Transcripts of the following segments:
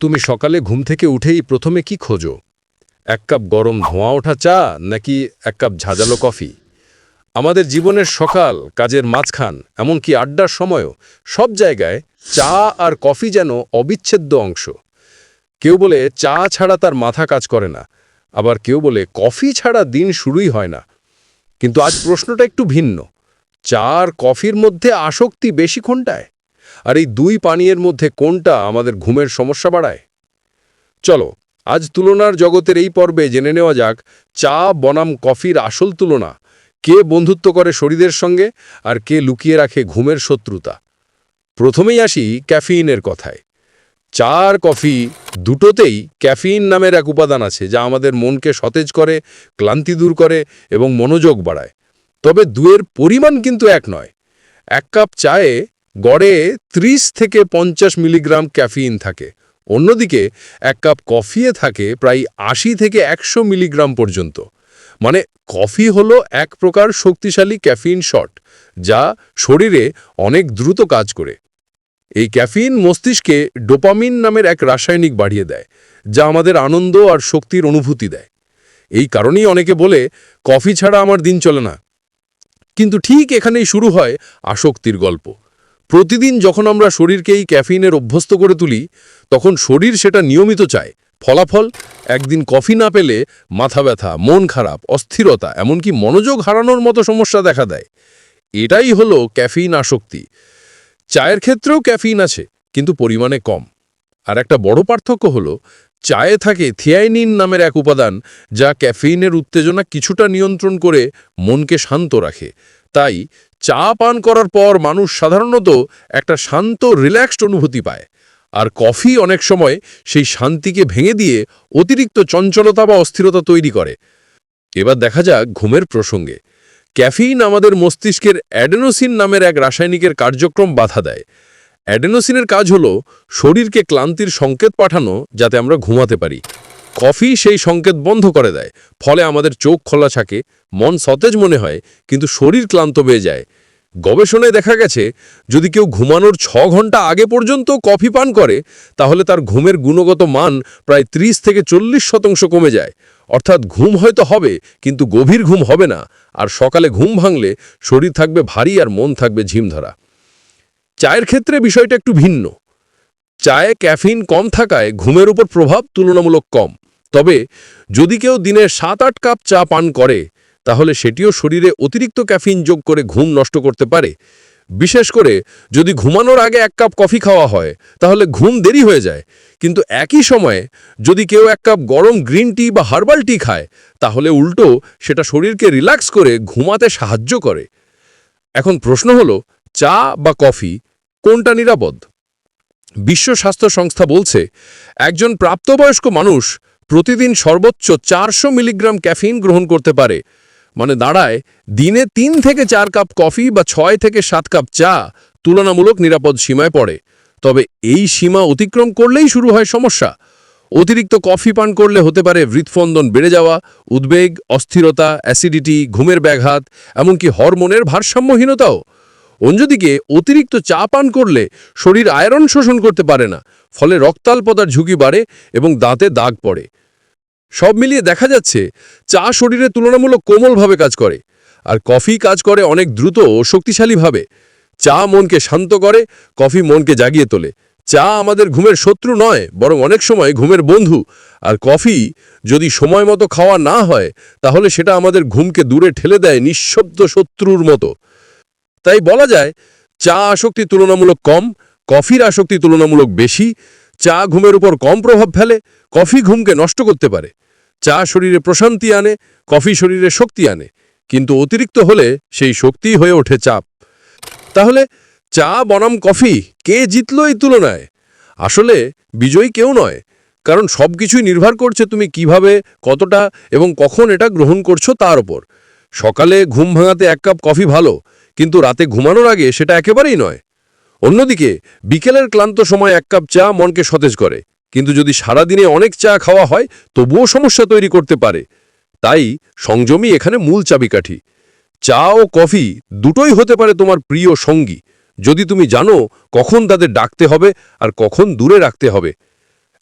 তুমি সকালে ঘুম থেকে উঠেই প্রথমে কি খোঁজো? এক কাপ গরম ধোঁয়া ওঠা চা নাকি এক কাপ ঝাঁঝালো কফি? আমাদের জীবনের সকাল, কাজের মাঝখান, এমনকি আড্ডার সময়ও, সব জায়গায় চা আর কফি যেন অবিচ্ছেদ্য অংশ। কেউ বলে চা ছাড়া তার মাথা কাজ করে না, আবার কেউ বলে কফি ছাড়া দিন শুরুই হয় না। কিন্তু আজ প্রশ্নটা একটু ভিন্ন। চা আর কফির মধ্যে আসক্তি বেশি কোনটায়? আর এই দুই পানীয়ের মধ্যে কোনটা আমাদের ঘুমের সমস্যা বাড়ায়? চলো, আজ তুলনার জগতের এই পর্বে জেনে নেওয়া যাক, চা, বনাম, কফির আসল তুলনা। কে বন্ধুত্ব করে শরীরের সঙ্গে আর কে লুকিয়ে রাখে ঘুমের শত্রুতা? প্রথমেই আসি ক্যাফিনের কথায়। চা আর কফি দুটোতেই ক্যাফিন নামের এক উপাদান আছে যা আমাদের মনকে সতেজ করে, ক্লান্তি দূর করে এবং মনোযোগ বাড়ায়। তবে দুয়ের পরিমাণ কিন্তু এক নয়। এক কাপ চায়ে গড়ে ৩০ থেকে পঞ্চাশ মিলিগ্রাম ক্যাফিন থাকে। অন্যদিকে এক কাপ কফিয়ে থাকে প্রায় আশি থেকে একশো মিলিগ্রাম পর্যন্ত। মানে কফি হলো এক প্রকার শক্তিশালী ক্যাফিন শট, যা শরীরে অনেক দ্রুত কাজ করে। এই ক্যাফিন মস্তিষ্কে ডোপামিন নামের এক রাসায়নিক বাড়িয়ে দেয়, যা আমাদের আনন্দ আর শক্তির অনুভূতি দেয়। এই কারণেই অনেকে বলে, কফি ছাড়া আমার দিন চলে না। কিন্তু ঠিক এখানেই শুরু হয় আসক্তির গল্প। প্রতিদিন যখন আমরা শরীরকে এই ক্যাফিনের অভ্যস্ত করে তুলি, তখন শরীর সেটা নিয়মিত চায়। ফলাফল? একদিন কফি না পেলে মাথা ব্যথা, মন খারাপ, অস্থিরতা, এমনকি মনোযোগ হারানোর মতো সমস্যা দেখা দেয়। এটাই হলো ক্যাফিন আসক্তি। চায়ের ক্ষেত্রেও ক্যাফিন আছে, কিন্তু পরিমাণে কম। আর একটা বড় পার্থক্য হলো চায়ে থাকে থিয়াইনিন নামের এক উপাদান, যা ক্যাফিনের উত্তেজনা কিছুটা নিয়ন্ত্রণ করে মনকে শান্ত রাখে। তাই চা পান করার পর মানুষ সাধারণত একটা শান্ত, রিল্যাক্সড অনুভূতি পায়। আর কফি অনেক সময় সেই শান্তিকে ভেঙে দিয়ে অতিরিক্ত চঞ্চলতা বা অস্থিরতা তৈরি করে। এবার দেখা যাক ঘুমের প্রসঙ্গে। ক্যাফিন আমাদের মস্তিষ্কের অ্যাডেনোসিন নামের এক রাসায়নিকের কার্যক্রম বাধা দেয়। অ্যাডেনোসিনের কাজ হলো শরীরকে ক্লান্তির সংকেত পাঠানো যাতে আমরা ঘুমাতে পারি। কফি সেই সংকেত বন্ধ করে দেয়, ফলে আমাদের চোখ খোলা থাকে, মন সতেজ মনে হয়, কিন্তু শরীর ক্লান্ত হয়ে যায়। গবেষণায় দেখা গেছে, যদি কেউ ঘুমানোর ছ ঘণ্টা আগে পর্যন্ত কফি পান করে, তাহলে তার ঘুমের গুণগত মান প্রায় ৩০ থেকে চল্লিশ শতাংশ কমে যায়। অর্থাৎ ঘুম হয়তো হবে, কিন্তু গভীর ঘুম হবে না, আর সকালে ঘুম ভাঙলে শরীর থাকবে ভারী আর মন থাকবে ঝিমধরা চায়ের ক্ষেত্রে বিষয়টা একটু ভিন্ন। চায়ে ক্যাফিন কম থাকায় ঘুমের উপর প্রভাব তুলনামূলক কম। তবে যদি কেউ দিনে সাত আট কাপ চা পান করে, তাহলে সেটিও শরীরে অতিরিক্ত ক্যাফিন যোগ করে ঘুম নষ্ট করতে পারে। বিশেষ করে যদি ঘুমানোর আগে এক কাপ কফি খাওয়া হয়, তাহলে ঘুম দেরি হয়ে যায়। কিন্তু একই সময়ে যদি কেউ এক কাপ গরম গ্রিন টি বা হার্বাল টি খায়, তাহলে উল্টো সেটা শরীরকে রিল্যাক্স করে ঘুমাতে সাহায্য করে। এখন প্রশ্ন হলো, চা বা কফি কোনটা নিরাপদ? বিশ্ব স্বাস্থ্য সংস্থা বলছে, একজন প্রাপ্তবয়স্ক মানুষ প্রতিদিন সর্বোচ্চ চারশো মিলিগ্রাম ক্যাফিন গ্রহণ করতে পারে। মানে দাঁড়ায়, দিনে তিন থেকে চার কাপ কফি বা ছয় থেকে সাত কাপ চা তুলনামূলক নিরাপদ সীমায় পড়ে। তবে এই সীমা অতিক্রম করলেই শুরু হয় সমস্যা। অতিরিক্ত কফি পান করলে হতে পারে হৃৎফন্দন বেড়ে যাওয়া, উদ্বেগ, অস্থিরতা, অ্যাসিডিটি, ঘুমের ব্যাঘাত, এমনকি হরমোনের ভারসাম্যহীনতাও। অন্যদিকে অতিরিক্ত চা পান করলে শরীর আয়রন শোষণ করতে পারে না, ফলে রক্তাল্পতার ঝুঁকি বাড়ে এবং দাঁতে দাগ পড়ে। সব মিলিয়ে দেখা যাচ্ছে, চা শরীরে তুলনামূলক কোমলভাবে কাজ করে, আর কফি কাজ করে অনেক দ্রুত ও শক্তিশালীভাবে। চা মনকে শান্ত করে, কফি মনকে জাগিয়ে তোলে। চা আমাদের ঘুমের শত্রু নয়, বরং অনেক সময় ঘুমের বন্ধু, আর কফি যদি সময় মতো খাওয়া না হয়, তাহলে সেটা আমাদের ঘুমকে দূরে ঠেলে দেয় নিঃশব্দ শত্রুর মতো। তাই বলা যায়, চা আসক্তি তুলনামূলক কম, কফির আসক্তি তুলনামূলক বেশি, চা ঘুমের উপর কম প্রভাব ফেলে, কফি ঘুমকে নষ্ট করতে পারে। চা শরীরে প্রশান্তি আনে, কফি শরীরে শক্তি আনে, কিন্তু অতিরিক্ত হলে সেই শক্তিই হয়ে ওঠে চাপ। তাহলে চা, বনাম, কফি কে জিতল এই তুলনায়? আসলে বিজয়ী কেউ নয়, কারণ সব কিছুই নির্ভর করছে তুমি কীভাবে, কতটা এবং কখন এটা গ্রহণ করছ তার ওপর সকালে ঘুম ভাঙাতে এক কাপ কফি ভালো কিন্তু রাতে ঘুমানোর আগে সেটা একেবারেই নয়। অন্যদিকে, বিকেলের ক্লান্ত সময় এক কাপ চা মনকে সতেজ করে। কিন্তু যদি সারাদিনে অনেক চা খাওয়া হয়, তবুও সমস্যা তৈরি করতে পারে। তাই সংযমই এখানে মূল চাবিকাঠি। চা ও কফি দুটোই হতে পারে তোমার প্রিয় সঙ্গী। যদি তুমি জানো কখন তাদের ডাকতে হবে আর কখন দূরে রাখতে হবে।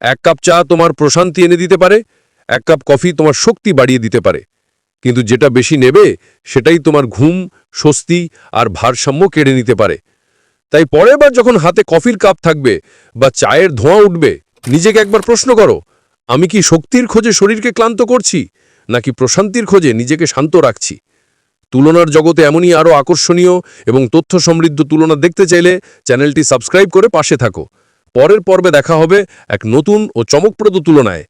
এক কাপ চা তোমার প্রশান্তি এনে দিতে পারে, এক কাপ কফি তোমার শক্তি বাড়িয়ে দিতে পারে। কিন্তু যেটা বেশি নেবে, সেটাই তোমার ঘুম স্বস্তি আর ভারসাম্য কেড়ে নিতে পারে। তাই পরের বার যখন হাতে কফির কাপ থাকবে বা চায়ের ধোঁয়া উঠবে, নিজেকে একবার প্রশ্ন করো, আমি কি শক্তির খোঁজে শরীরকে ক্লান্ত করছি, নাকি প্রশান্তির খোঁজে নিজেকে শান্ত রাখছি? তুলনার জগতে এমনই আরও আকর্ষণীয় এবং তথ্য সমৃদ্ধ তুলনা দেখতে চাইলে চ্যানেলটি সাবস্ক্রাইব করে পাশে থাকো। পরের পর্বে দেখা হবে এক নতুন ও চমকপ্রদ তুলনায়।